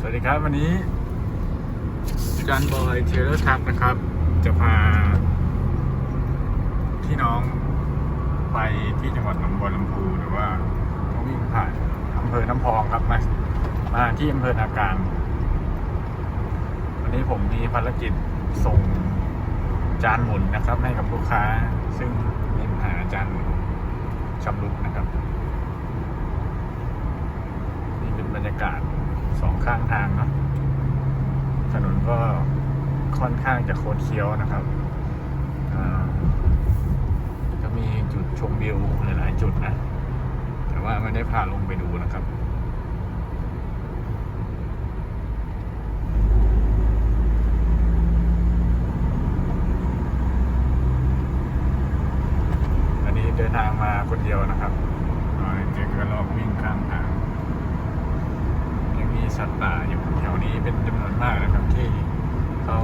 สวัสดีครับวันนี้จันบอยเทเลอร์ทักนะครับ จะพาพี่น้องไปที่จังหวัดหนองบัวลำพูหรือว่าเขาวิ่งผ่านอำเภอน้ำพองครับมามาที่อำเภอนากางวันนี้ผมมีภารกิจส่งจานหมุนนะครับ ให้กับลูกค้า ซึ่งมีปัญหาจานชำรุดนะครับ นี่เป็นบรรยากาศ สองข้างทางเนาะถนนก็ค่อนข้างจะโคดเคี้ยวนะครับจะมีจุดชมวิวหลายๆจุดนะ แต่ว่าไม่ได้พาลงไปดูนะครับ อันนี้เดินทางมาคนเดียวนะครับอ่าเจอกระรอกวิ่งข้างทาง ยังมีสัตว์ป่าอยู่แถวนี้ เป็นจำนวนมากนะครับที่เขา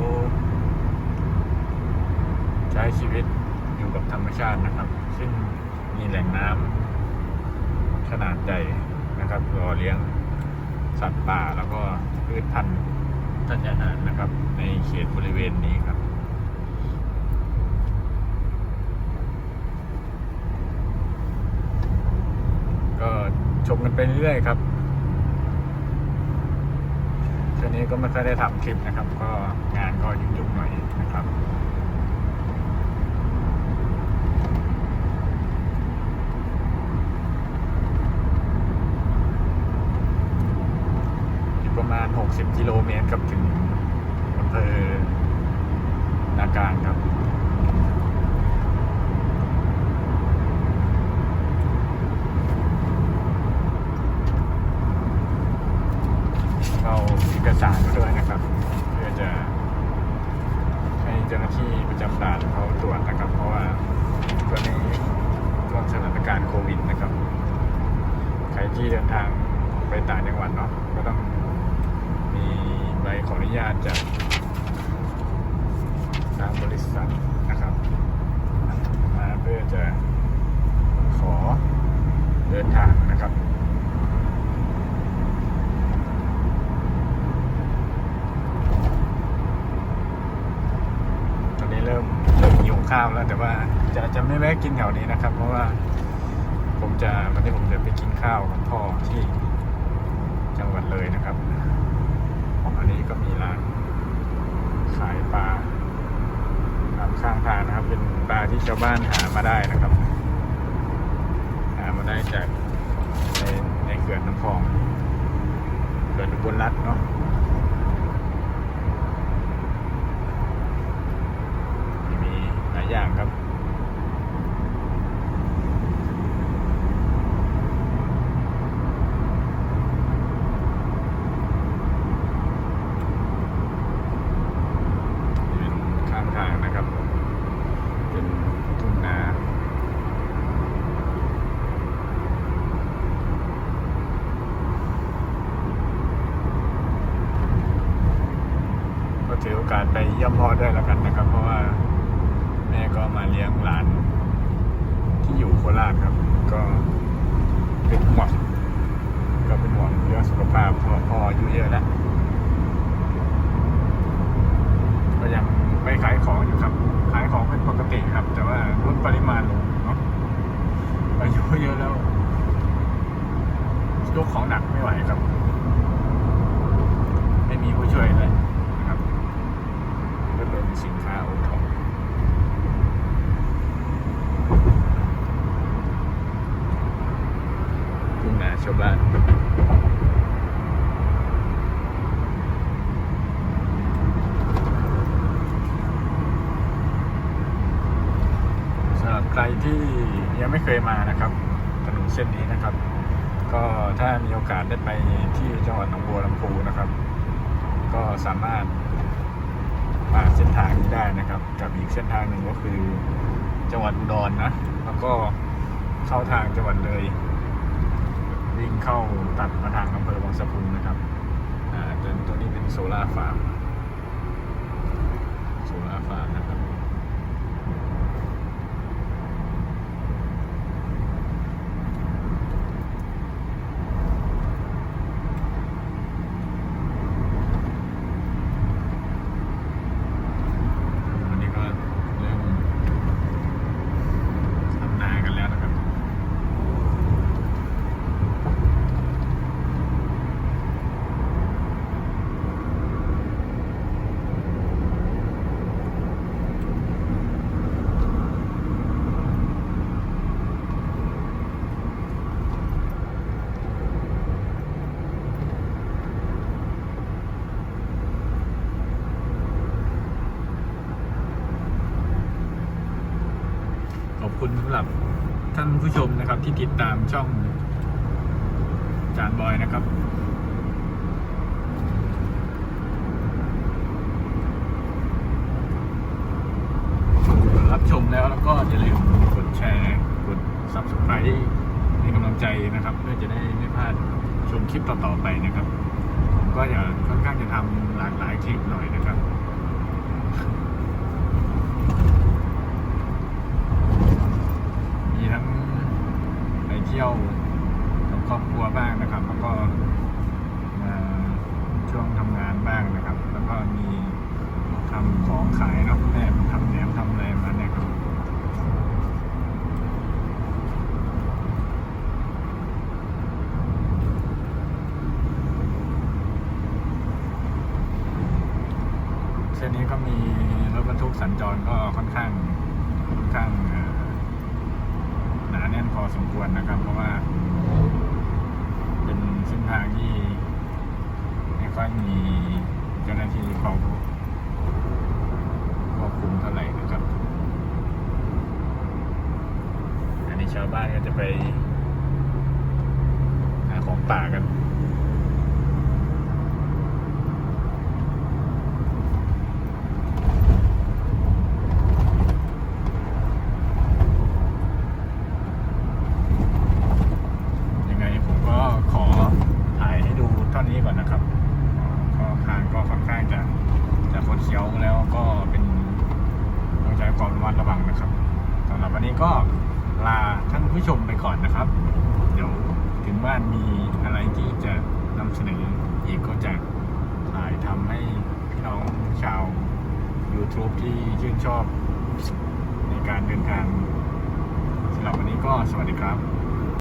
ใช้ชีวิตอยู่กับธรรมชาตินะครับ ซึ่งมีแหล่งน้ำขนาดใหญ่นะครับรอเลี้ยงสัตว์ป่าแล้วก็พืชพันธุ์ธัญญาหารนะครับ ในเขตบริเวณนี้ครับก็ชมกันไปเรื่อยๆครับ นี้ก็ไม่ค่อยได้ทำคลิปนะครับ ก็งานก็ยุ่งๆหน่อยนะครับอยู่ประมาณ 60 กิโลเมตรครับถึงอำเภอนากางครับ เอาเอกสารมาด้วยนะครับ เพื่อจะให้เจ้าหน้าที่ประจำด่านเขาตรวจนะครับ เพราะว่าตอนนี้ช่วงสถาน การณ์โควิดนะครับ ใครที่เดินทางไปต่างจังหวัดเนาะก็ต้องมีใบขออนุญาตจากทางบริษัทนะครับมาเพื่อจะขอเดินทางนะครับตอนนี้เริ่มเริ่มหิวข้าวแล้วแต่ว่าจะจะไม่แวะกินแถวนี้นะครับ เพราะว่า ผมจะวันนี้ผมจะไปกินข้าวกับพ่อที่จังหวัดเลยนะครับอันนี้ก็มีร้านขายปลาตามข้างทางนะครับ เป็นปลาที่ชาวบ้านหามาได้นะครับ หามาได้จากในในเขื่อนน้ำพองเขื่อนบลรัฐเนาะมีหลายอย่างครับ เป็นข้างทางนะครับ เป็นทุ่งนา ก็ถือโอกาสไปเยี่ยมพ่อด้วยแล้วกันนะครับ เพราะว่าแม่ก็มาเลี้ยงหลาน ที่อยู่โคราชครับ ก็เป็นห่วงก็เป็นห่วงเรื่องสุขภาพพราะพ่ออายุเยอะแล้วก็ยังไม่ขายของอยู่ครับ ขายของเป็นปกติครับ แต่ว่าลดปริมาณลงเนาะอายุเยอะแล้วยกของหนักไม่ไหวครับ ไม่มีผู้ช่วยเลยนะครับก็เป็น สินค้าโอท็อปทุ่งนาชาวบ้านสำหรับใครที่ยังไม่เคยมานะครับ ถนนเส้นนี้นะครับ ก็ถ้ามีโอกาสได้ไปที่จังหวัดหนองบัวลำพูนะครับ ก็สามารถ ทางนี้ได้นะครับ กับอีกเส้นทางหนึ่งก็คือจังหวัดอุดรนะแล้วก็เข้าทางจังหวัดเลยวิ่งเข้าตัดมาทางอำเภอวังสะพุงนะครับอ่าตัวตัวนี้เป็นโซล่าฟาร์มโซล่าฟาร์มนะครับ คุณสำหรับท่านผู้ชมนะครับที่ติดตามช่องจานบอยนะครับรับชมแล้วแล้วก็อย่าลืมกดแชร์กด subscribe ให้กำลังใจนะครับ เพื่อจะได้ไม่พลาดชมคลิปต่อๆไปนะครับ ผมก็จะค่อนข้างจะทำหลากหลายคลิปหน่อยนะครับ มีทั้งไปเที่ยวกับครอบครัวบ้างนะครับ แล้วก็มาช่วงทำงานบ้างนะครับ แล้วก็มีทำของขายเนาะแม่ทำแหนมทำอะไรมาเนี่ยครับ เส้นนี้ก็มีรถบรรทุกสัญจรก็ค่อนข้างค่อนข้างหนาแน่นพอสมควรนะครับ เพราะว่า เป็นเส้นทางที่ไม่ค่อยมีเจ้าหน้าที่เขาควบคุมเท่าไหร่นะครับ อันนี้ชาวบ้านก็จะไปหาของป่ากัน ยังไงผมก็ขอถ่ายให้ดูเท่านี้ก่อนนะครับก็ทางก็ค่อนข้างจะจะคดเคี้ยวแล้วก็เป็นต้องใช้ความระมัดระวังนะครับสำหรับ วันนี้ก็ลาท่านผู้ชมไปก่อนนะครับ เดี๋ยวถึงบ้านมีอะไรที่จะนำเสนออีกก็จะถ่ายทำให้พี่น้องชาว YouTube ที่ชื่นชอบในการเดินทางสำหรับวันนี้ก็สวัสดีครับ